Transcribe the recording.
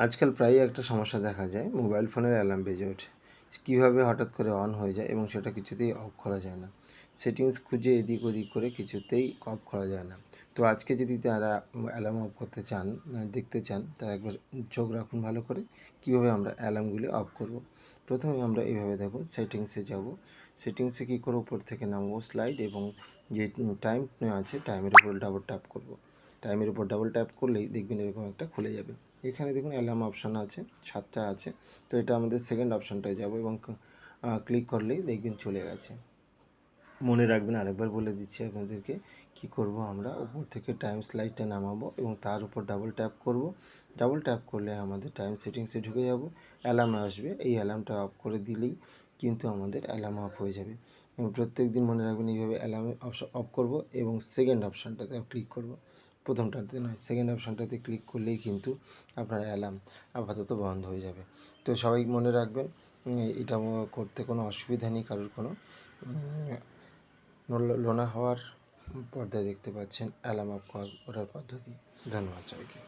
আজকাল প্রায়ই একটা সমস্যা দেখা যায়, মোবাইল ফোনের অ্যালার্ম বেজে ওঠে। কীভাবে হঠাৎ করে অন হয়ে যায় এবং সেটা কিছুতেই অফ করা যায় না। সেটিংস খুঁজে এদিক ওদিক করে কিছুতেই অফ করা যায় না। তো আজকে যদি তারা অ্যালার্ম অফ করতে চান দেখতে চান তা একবার চোখ রাখুন ভালো করে, কীভাবে আমরা অ্যালার্মগুলি অফ করব। প্রথমে আমরা এইভাবে দেখো, সেটিংসে যাব। সেটিংসে কী করে উপর থেকে নামবো? স্লাইড এবং যে টাইম আছে, টাইমের উপর ডাবল ট্যাপ করব। টাইমের উপর ডাবল ট্যাপ করলেই দেখবেন এরকম একটা খুলে যাবে। এখানে দেখুন অ্যালার্ম অপশান আছে, সাতটা আছে। তো এটা আমাদের সেকেন্ড অপশানটায় যাব এবং ক্লিক করলেই দেখবেন চলে গেছে। মনে রাখবেন আরেকবার বলে দিচ্ছি আপনাদেরকে, কি করব আমরা? উপর থেকে টাইম স্লাইডটা নামাবো এবং তার উপর ডাবল ট্যাপ করব। ডাবল ট্যাপ করলে আমাদের টাইম সেটিংসে ঢুকে যাব। অ্যালার্ম আসবে, এই অ্যালার্মটা অফ করে দিলেই কিন্তু আমাদের অ্যালার্ম অফ হয়ে যাবে। এবং প্রত্যেক দিন মনে রাখবেন এইভাবে অ্যালার্ম অফ করব এবং সেকেন্ড অপশানটাতে ক্লিক করব। প্রথমটাতে নয় সেকেন্ড অপশানটাতে ক্লিক করলেই কিন্তু আপনার অ্যালার্ম আপাতত বন্ধ হয়ে যাবে। তো সবাই মনে রাখবেন এটা করতে কোনো অসুবিধা নেই, কারোর কোনো লোনা হওয়ার পর্দায় দেখতে পাচ্ছেন অ্যালার্ম অফ করার পদ্ধতি। ধন্যবাদ সবাইকে।